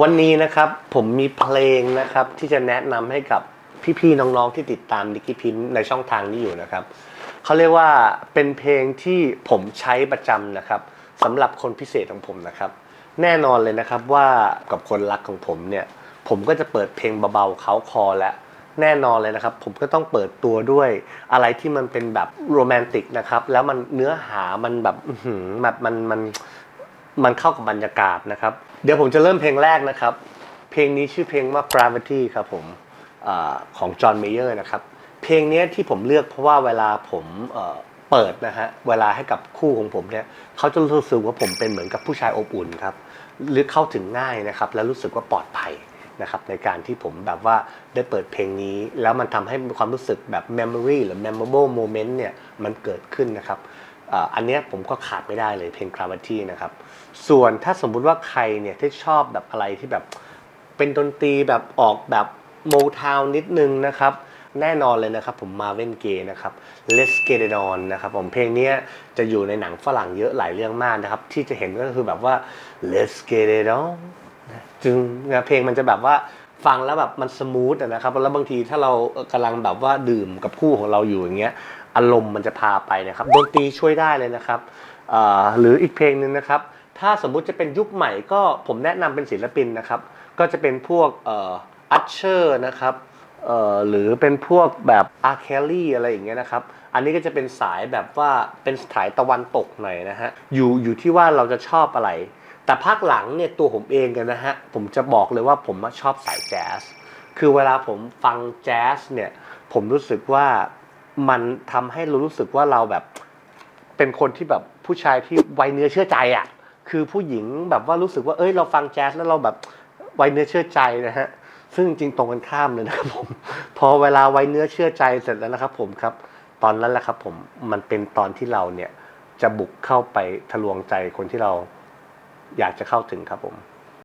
วันนี้นะครับผมมีเพลงนะครับที่จะแนะนำให้กับพี่ๆน้องๆที่ติดตามนิกกี้พิมพ์ในช่องทางนี้อยู่นะครับเขาเรียกว่าเป็นเพลงที่ผมใช้ประจำนะครับสำหรับคนพิเศษของผมนะครับ แน่นอนเลยนะครับว่ากับคนรักของผมเนี่ยผมก็จะเปิดเพลงเบาๆเขาคอและแน่นอนเลยนะครับ ผมก็ต้องเปิดตัวด้วยอะไรที่มันเป็นแบบโรแมนติกนะครับ แล้วมันเนื้อหามันแบบแบบมันมัน มันเข้ากับบรรยากาศนะครับ เดี๋ยวผมจะเริ่มเพลงแรกนะครับ เพลงนี้ชื่อเพลงว่า Gravity ครับผมอของจอห์นเมเยอร์นะครับ เพลงนี้ที่ผมเลือกเพราะว่าเวลาผมเอ่อเปิดนะฮะ เวลาให้กับคู่ของผมเนี่ยเขาจะรู้สึกว่าผมเป็นเหมือนกับผู้ชายอบอุ่นครับ หรือเข้าถึงง่ายนะครับ แล้วรู้สึกว่าปลอดภัยนะครับในการที่ผมแบบว่าได้เปิดเพลงนี้ แล้วมันทำให้ความรู้สึกแบบ memory หรือ memorable moment เนี่ยมันเกิดขึ้นนะครับ อันนี้ผมก็ขาดไม่ได้เลยเพลง Gravity นะครับ ส่วนถ้าสมมุติว่าใครเนี่ยที่ชอบแบบอะไรที่แบบเป็นดนตรีแบบออกแบบโมทาวนิดนึงนะครับแน่นอนเลยนะครับผมมาเว่นเกนะครับ Let's Get It On นะครับผมเพลงเนี้ยจะอยู่ในหนังฝรั่งเยอะหลายเรื่องมากนะครับ ที่จะเห็นก็คือแบบว่า Let's Get It On นะจึงนะเพลงมันจะแบบว่าฟังแล้วแบบมันสมูทนะครับแล้วบางทีถ้าเรากำลังแบบว่าดื่มกับคู่ของเราอยู่อย่างเงี้ย อารมณ์มันจะพาไปนะครับดนตรีช่วยได้เลยนะครับหรืออีกเพลงหนึ่งนะครับ ถ้าสมมุติจะเป็นยุคใหม่ก็ผมแนะนำเป็นศิลปินนะครับ ก็จะเป็นพวกอัชเชอร์นะครับหรือเป็นพวกแบบอาร์เคลลี่อะไรอย่างเงี้ยนะครับ อันนี้ก็จะเป็นสายแบบว่าเป็นสายตะวันตกหน่อยนะฮะอยู่อยู่ที่ว่าเราจะชอบอะไร แต่ภาคหลังเนี่ยตัวผมเองกันนะฮะผมจะบอกเลยว่าผมชอบสายแจ๊สคือเวลาผมฟังแจ๊สเนี่ยผมรู้สึกว่า มันทำให้เรารู้สึกว่าเราแบบ เป็นคนที่แบบผู้ชายที่ไวเนื้อเชื่อใจอะ คือผู้หญิงแบบว่ารู้สึกว่าเอ้ยเราฟังแจ๊สแล้วเราแบบไวเนื้อเชื่อใจนะฮะซึ่งจริงตรงกันข้ามเลยนะครับผม พอเวลาไวเนื้อเชื่อใจเสร็จแล้วนะครับ ผมครับ ตอนนั้นแหละครับ ผมมันเป็นตอนที่เราเนี่ยจะบุกเข้าไปทะลวงใจคนที่เราอยากจะเข้าถึงครับผม